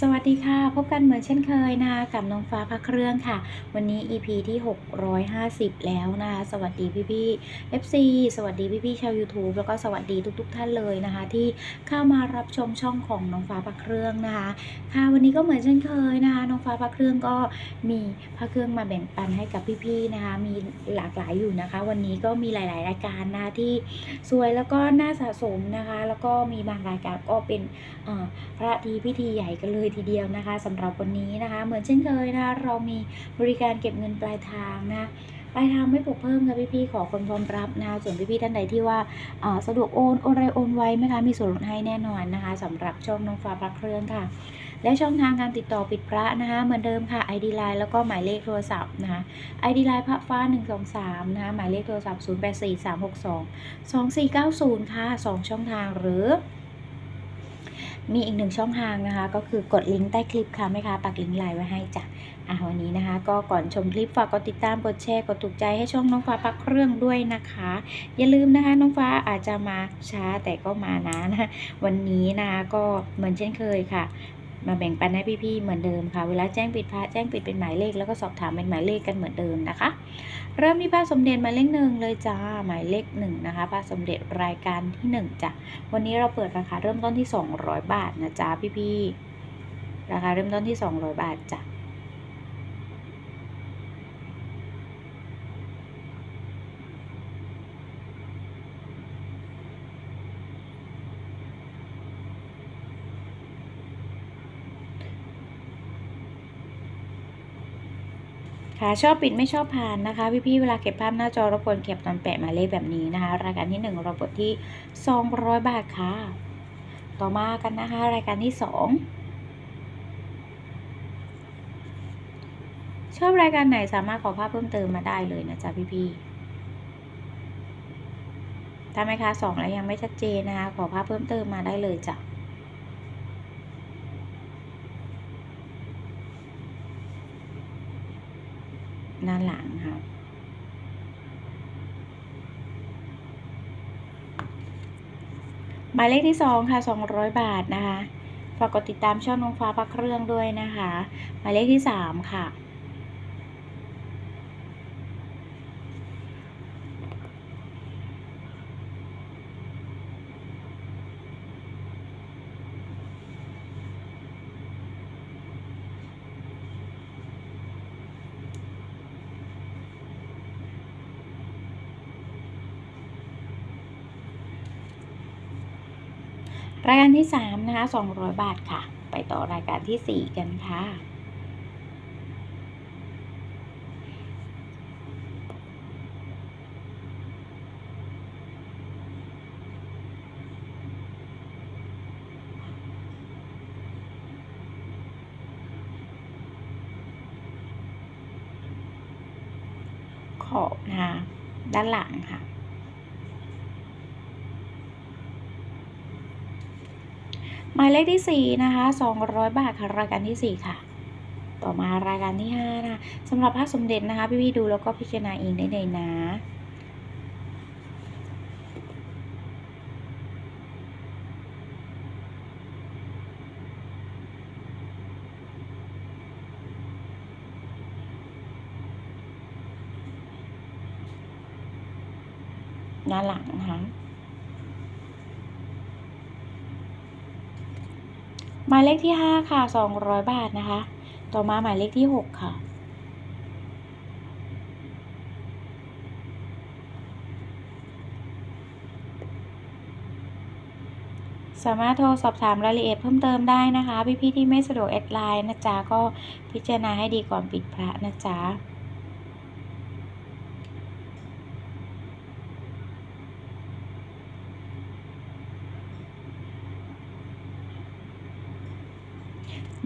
สวัสดีค่ะ พบกันเหมือนเช่นเคยนะคะกับน้องฟ้าพักเครื่องค่ะ วันนี้ EP ที่ 650 แล้วนะคะสวัสดีพี่ๆ FC สวัสดีพี่ๆชาว YouTube แล้วก็สวัสดีทุกๆท่านเลยนะคะ ที่เข้ามารับชมช่องของน้องฟ้าพักเครื่องนะคะค่ะวันนี้ก็เหมือนเช่นเคยนะคะน้องฟ้าพักเครื่องก็มีพระเครื่องมาแบ่งปันให้กับพี่ๆนะคะมีหลากหลายอยู่นะคะ วันนี้ก็มีหลาย ๆ รายการนะคะที่สวยแล้วก็น่าสะสมนะคะ แล้วก็มีบางรายการก็เป็นเอ่อพระดีพิธีใหญ่กันเลยทีเดียวนะคะสำหรับวันนี้นะคะ เหมือนเช่นเคยนะคะเรามีบริการเก็บเงินปลายทางนะปลายทางไม่ปลูกเพิ่มค่ะพี่ๆขอคนพร้อมรับนะคะส่วนพี่ๆท่านใดที่ว่าสะดวกโอนโอนไรโอนไวไหมคะมีส่วนลดให้แน่นอนนะคะสำหรับช่องน้องฟ้าพระเครื่องค่ะ และช่องทางการติดต่อปิดพระนะคะเหมือนเดิมค่ะ ID Line แล้วก็หมายเลขโทรศัพท์นะคะ ID Line พระฟ้า 123นะคะหมายเลขโทรศัพท์ 084362 2490 ค่ะสองช่องทางหรือ มีอีกหนึ่งช่องทางนะคะ ก็คือกดลิงก์ใต้คลิปค่ะแม่ค้าปักลิงก์ไลน์ไว้ให้จ้ะอะวันนี้นะคะ ก็ก่อนชมคลิปฝากกดติดตามกดแชร์กดถูกใจให้ช่องน้องฟ้าปักเครื่องด้วยนะคะ อย่าลืมนะคะ น้องฟ้าอาจจะมาช้าแต่ก็มานะนะวันนี้นะคะก็เหมือนเช่นเคยค่ะ มาแบ่งปันให้พี่ๆเหมือนเดิมค่ะ เวลาแจ้งปิดพระแจ้งปิดเป็นหมายเลขแล้วก็สอบถามเป็นหมายเลขกันเหมือนเดิมนะคะ เริ่มที่พระสมเด็จหมายเลขหนึ่งเลยจ้าหมายเลขหนึ่งนะคะพระสมเด็จรายการที่หนึ่งจ้ะวันนี้เราเปิดราคาเริ่มต้นที่ 200 บาทนะจ้าพี่ๆราคาเริ่มต้นที่ 200 บาทจ้ะ คะชอบปิดไม่ชอบผ่านนะคะ พี่ๆเวลาเก็บภาพหน้าจอรบกวนเก็บตอนแปะหมายเลขแบบนี้นะคะ รายการที่1เราเปิดที่ 200 บาทค่ะ ต่อมากันนะคะ รายการที่ 2 ชอบรายการไหนสามารถขอภาพเพิ่มเติมมาได้เลยนะจ๊ะพี่ๆถ้าไม่คะสองแล้วยังไม่ชัดเจนนะคะ ขอภาพเพิ่มเติมมาได้เลยจ้ะ หน้าหลังค่ะหมายเลขที่สองค่ะสองร้อยบาทนะคะ ฝากกดติดตามช่องน้องฟ้าพักเครื่องด้วยนะคะ หมายเลขที่สามค่ะ รายการที่สามนะคะสองร้อยบาทค่ะ ไปต่อรายการที่สี่กันค่ะขอบนะคะด้านหลังค่ะ หมายเลขที่ 4 นะคะ 200 บาทค่ะรายการที่ 4 ค่ะ ต่อมารายการที่5นะคะสำหรับพระสมเด็จนะคะ พี่ๆดูแล้วก็พิจารณาเองได้เลยนะด้านหลังนะคะ หมายเลขที่ 5 ค่ะ 200 บาทนะคะ ต่อมาหมายเลขที่ 6 ค่ะ สามารถโทรสอบถามรายละเอียดเพิ่มเติมได้นะคะ พี่ๆที่ไม่สะดวกแอดไลน์นะจ๊ะ ก็พิจารณาให้ดีก่อนปิดพระนะจ๊ะ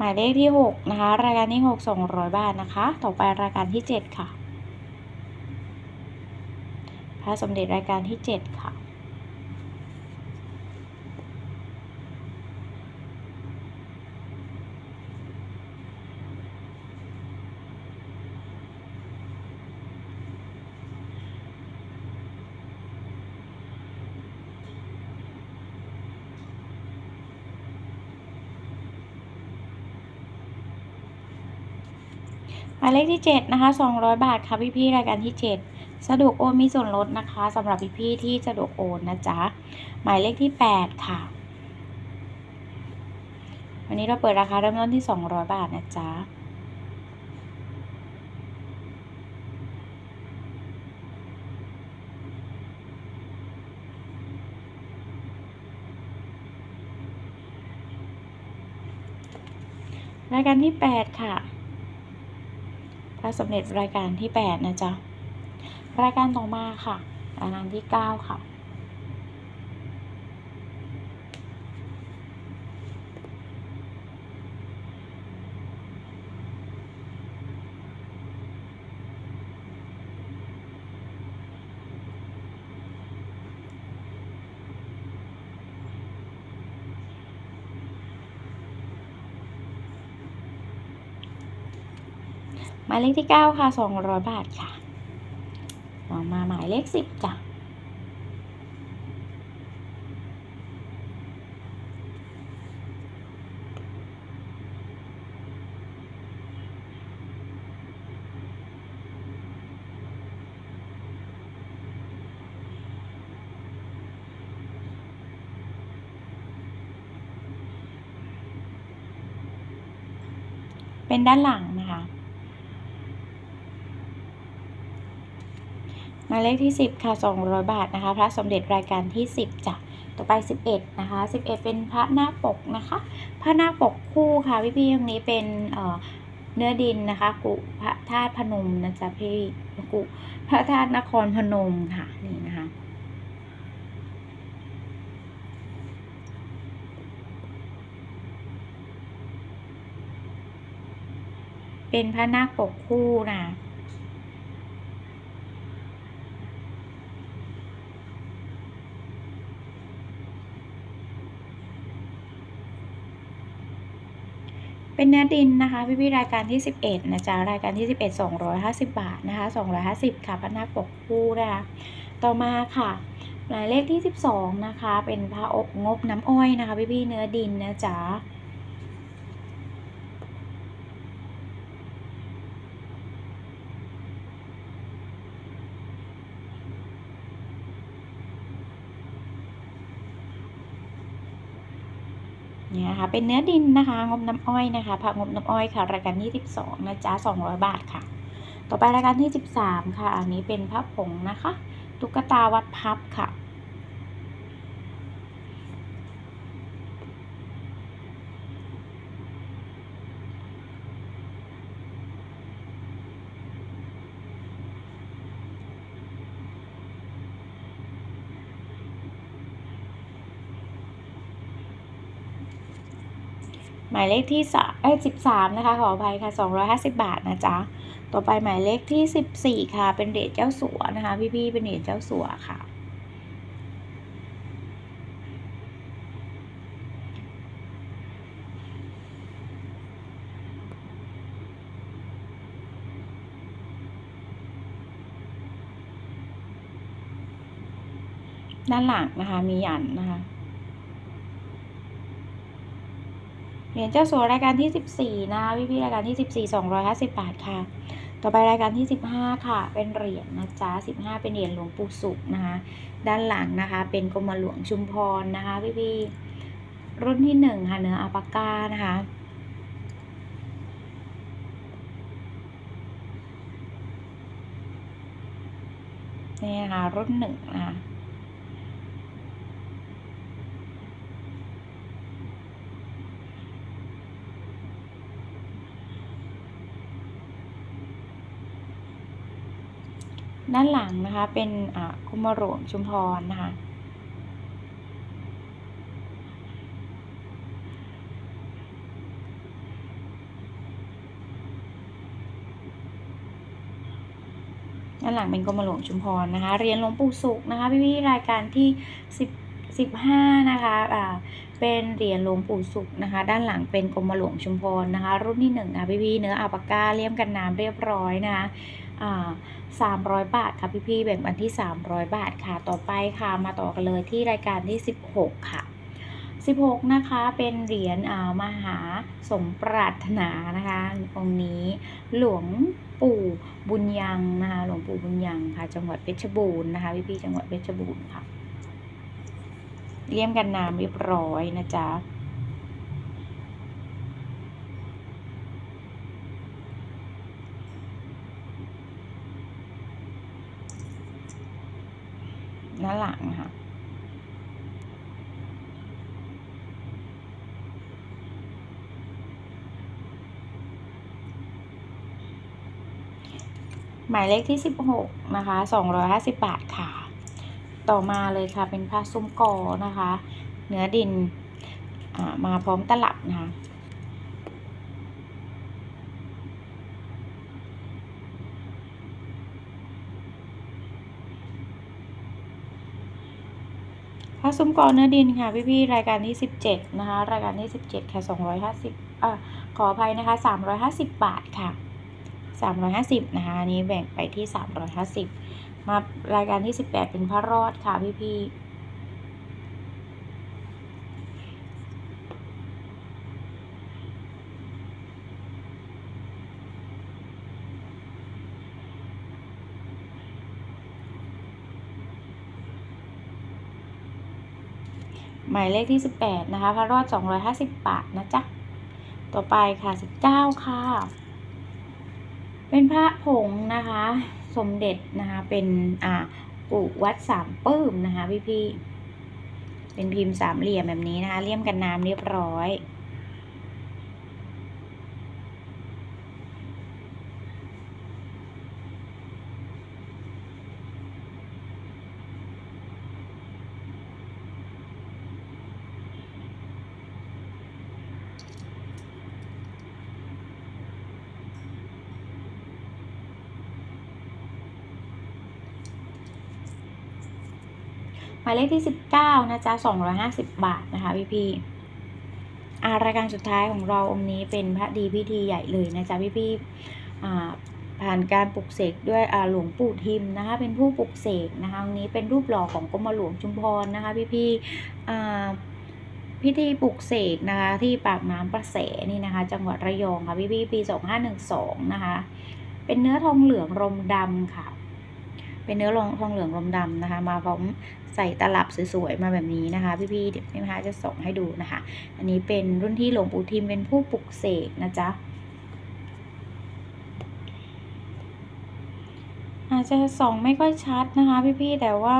หมายเลขที่ 6 นะคะ รายการที่ 6 200 บาทนะคะ ต่อไปรายการที่ 7 ค่ะ พระสมเด็จรายการที่ 7 ค่ะ หมายเลขที่ 7 นะคะ 200 บาทค่ะพี่ๆรายการที่ 7 สะดวกโอนมีส่วนลดนะคะสำหรับพี่ๆที่สะดวกโอนนะจ๊ะหมายเลขที่ 8 ค่ะ วันนี้เราเปิดราคาเริ่มต้นที่ 200 บาทนะจ๊ะรายการที่ 8 ค่ะ ระสมเด็จรายการที่ 8 นะจ๊ะ รายการต่อมาค่ะ รายการที่ 9 ค่ะ หมายเลขที่ 9 ค่ะ 200 บาทค่ะต่อมาหมายเลข 10 จ้ะเป็นด้านหลังนะคะ หมายเลขที่ 10 ค่ะ 200 บาทนะคะ พระสมเด็จรายการที่ 10จ้ะต่อไป 11 นะคะ 11 เป็นพระหน้าปกนะคะ พระหน้าปกคู่ค่ะ พี่ๆตรงนี้เป็นเอ่อเนื้อดินนะคะ กุพระธาตุพนมนะจ๊ะพี่กุพระธาตุนครพนมค่ะนี่นะคะเป็นพระนาคปกคู่นะ เป็นเนื้อดินนะคะ พี่พี่รายการที่ 11นะจ๊ะรายการที่ 11 250 บาทนะคะ 250 ค่ะพระนาคปกคู่นะคะต่อมาค่ะหมายเลขที่ 12 นะคะ เป็นพระอบงบน้ำอ้อยนะคะ พี่พี่เนื้อดินนะจ๊ะ เนี่ยค่ะเป็นเนื้อดินนะคะ งบน้ำอ้อยนะคะผักงบน้ำอ้อยค่ะ รายการที่12นะจ๊ะ200 บาทค่ะ ต่อไปรายการที่ 13 ค่ะ อันนี้เป็นพับผงนะคะ ตุ๊กตาวัดพับค่ะายเลขที่สเอ้ยสิบสามนะคะขออภัยค่ะสองร้อยห้าสิบาทนะจ๊ะต่อไปหมายเลขที่สิบสี่ค่ะ เป็นเหรียญเจ้าสัวนะคะ พี่ๆเป็นเหรียญเจ้าสัวค่ะด้านหลังนะคะมียันนะคะ เหรียญเจ้าสัวรายการที่ 14 นะคะพี่พี่รายการที่ 14 250 บาทค่ะ ต่อไปรายการที่ 15 ค่ะ เป็นเหรียญนะจ๊ะ15 เป็นเหรียญหลวงปู่สุขนะคะด้านหลังนะคะ เป็นกรมหลวงชุมพรนะคะ พี่พี่รุ่นที่1ค่ะเนื้ออัลปาก้านะคะนี่นะคะรุ่นหนึ่งนะคะ ด้านหลังนะคะเป็นอ่ากรมหลวงชุมพรนะคะด้านหลังเป็นกรมหลวงชุมพรนะคะ เรียนหลวงปู่สุขนะคะพี่ๆรายการที่สิบสิบห้านะคะอ่าเป็นเหรียญหลวงปู่สุขนะคะ ด้านหลังเป็นกรมหลวงชุมพรนะคะ รุ่นที่หนึ่งนะพี่ๆเนื้ออัปาก้าเลี่ยมกันน้ำเรียบร้อยนะคะ อ่าสามร้อยบาทค่ะพี่ๆแบ่งปันที่สามร้อยบาทค่ะต่อไปค่ะมาต่อกันเลยที่รายการที่สิบหกค่ะ 16 นะคะเป็นเหรียญมหาสมปรารถนานะคะองค์นี้หลวงปู่บุญยังนะคะหลวงปู่บุญยังค่ะ จังหวัดเพชรบูรณ์นะคะพี่พี่ๆจังหวัดเพชรบูรณ์ค่ะเลี่ยมกันน้ำเรียบร้อยนะจ๊ะ หน้าหลังค่ะ หมายเลขที่ 16 นะคะ 250 บาทค่ะ ต่อมาเลยค่ะเป็นผ้าซุ้มกอนะคะ เนื้อดินมาพร้อมตลับนะคะ ผ้าซุ้มกอเนื้อดินค่ะพี่ๆรายการที่ 17 นะคะ รายการที่ 17 ค่ะ 250อ่าขออภัยนะคะ 350 บาทค่ะ 350 นะคะนนี้แบ่งไปที่ 350 มารายการที่ 18 เป็นพระรอดค่ะพี่ๆ หมายเลขที่ 18 นะคะพระรอด 250 บาทนะจ๊ะ ต่อไปค่ะ 19 ค่ะ เป็นพระผงนะคะ สมเด็จนะคะเป็นอ่าปู่วัดสามปื้มนะคะพี่พี่เป็นพิมพ์สามเหลี่ยมแบบนี้นะคะเลี่ยมกันน้ำเรียบร้อย มายเลขที่ 19 นะจ๊ะ 250 บาทนะคะพี่พี่อารายการสุดท้ายของเราองค์นี้เป็นพระดีพิธีใหญ่เลยนะจ๊ะพี่พี่ผ่านการปลุกเสกด้วยอาหลวงปู่ทิมนะคะ เป็นผู้ปลุกเสกนะคะองค์นี้เป็นรูปหล่อของกรมหลวงชุมพรนะคะพี่พี่พิธีปลุกเสกนะคะที่ปากน้ำประแสนี่นะคะ จังหวัดระยองค่ะพี่พี่ปี 2512 นะคะ เป็นเนื้อทองเหลืองรมดำค่ะ เป็นเนื้อรองทองเหลืองรมดำนะคะ มาพร้อมใส่ตลับสวยๆมาแบบนี้นะคะ พี่ๆเดี๋ยวพี่มาจะส่งให้ดูนะคะ อันนี้เป็นรุ่นที่หลวงปู่ทิมเป็นผู้ปลุกเสกนะจ๊ะอาจจะส่องไม่ค่อยชัดนะคะ พี่ๆแต่ว่า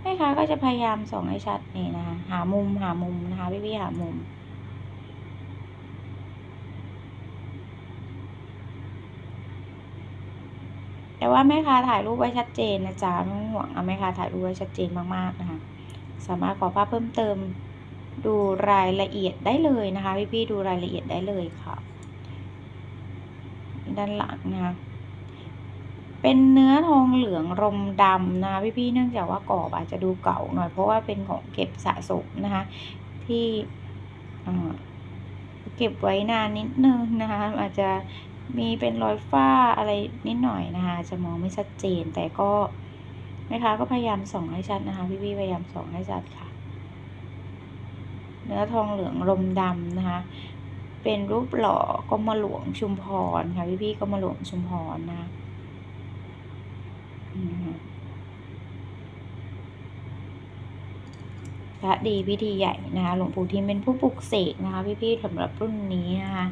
แม่ค้าก็จะพยายามส่องให้ชัดนี่นะคะ หามุมหามุมนะคะ พี่ๆหามุม แต่ว่าแม่ค้าถ่ายรูปไว้ชัดเจนนะจ๊ะไม่ต้องห่วงเอาแม่ค้าถ่ายรูปไว้ชัดเจนมากๆนะคะ สามารถขอภาพเพิ่มเติมดูรายละเอียดได้เลยนะคะพี่ๆดูรายละเอียดได้เลยค่ะ ด้านหลังนะคะเป็นเนื้อทองเหลืองรมดำนะคะพี่ๆเนื่องจากว่ากรอบอาจจะดูเก่าหน่อยเพราะว่าเป็นของเก็บสะสมนะคะที่เก็บไว้นานนิดนึงนะคะอาจจะ มีเป็นรอยฝ้าอะไรนิดหน่อยนะคะ จะมองไม่ชัดเจนแต่ก็แม่ค้าก็พยายามส่องให้ชัดนะคะ พี่ๆพยายามส่องให้ชัดค่ะ เนื้อทองเหลืองรมดำนะคะ เป็นรูปหล่อกรมาหลวงชุมพรค่ะ พี่ๆกรมาหลวงชุมพรนะคะพระดีพิธีใหญ่นะคะหลวงปู่ทิมเป็นผู้ปลุกเสกนะคะ พี่ๆสำหรับรุ่นนี้นะคะ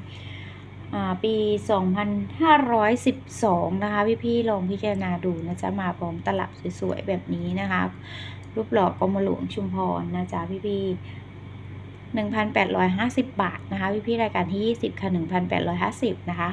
ปี 2512 นะคะ พี่ๆลองพิจารณาดูนะจ๊ะ มาพร้อมตลับสวยๆ แบบนี้นะคะ รูปหล่อกรมหลวงชุมพรนะจ๊ะ พี่ๆ1,850 บาทนะคะ พี่ๆรายการที่ 20ค่ะ1,850 นะคะ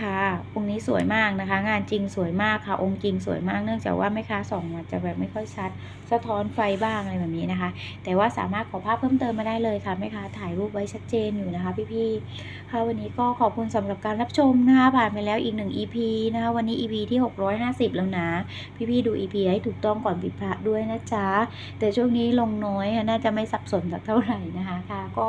ค่ะองค์นี้สวยมากนะคะ งานจริงสวยมากค่ะ องค์จริงสวยมากเนื่องจากว่าแม่ค้าส่องมาจะแบบไม่ค่อยชัด สะท้อนไฟบ้างอะไรแบบนี้นะคะ แต่ว่าสามารถขอภาพเพิ่มเติมมาได้เลยค่ะแม่ค้าถ่ายรูปไว้ชัดเจนอยู่นะคะ พี่ๆค่ะวันนี้ก็ขอบคุณสำหรับการรับชมนะคะผ่านไปแล้วอีกหนึ่ง EP นะคะ วันนี้ EP ที่ 650 แล้วนะ พี่ๆดู EP ให้ถูกต้องก่อนปิดพระด้วยนะจ๊ะแต่ช่วงนี้ลงน้อยอะน่าจะไม่สับสนสักเท่าไหร่นะคะค่ะก็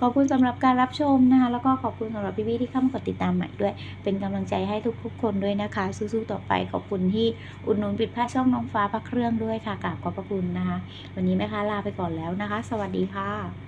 ขอบคุณสำหรับการรับชมนะคะ แล้วก็ขอบคุณสำหรับพี่ๆที่เข้ามากดติดตามใหม่ด้วย เป็นกำลังใจให้ทุกๆคนด้วยนะคะ สู้ๆต่อไปขอบคุณที่อุดหนุนปิดผ้าช่องน้องฟ้าพระเครื่องด้วยค่ะกราบขอบพระคุณนะคะ วันนี้แม่ค้าลาไปก่อนแล้วนะคะ สวัสดีค่ะ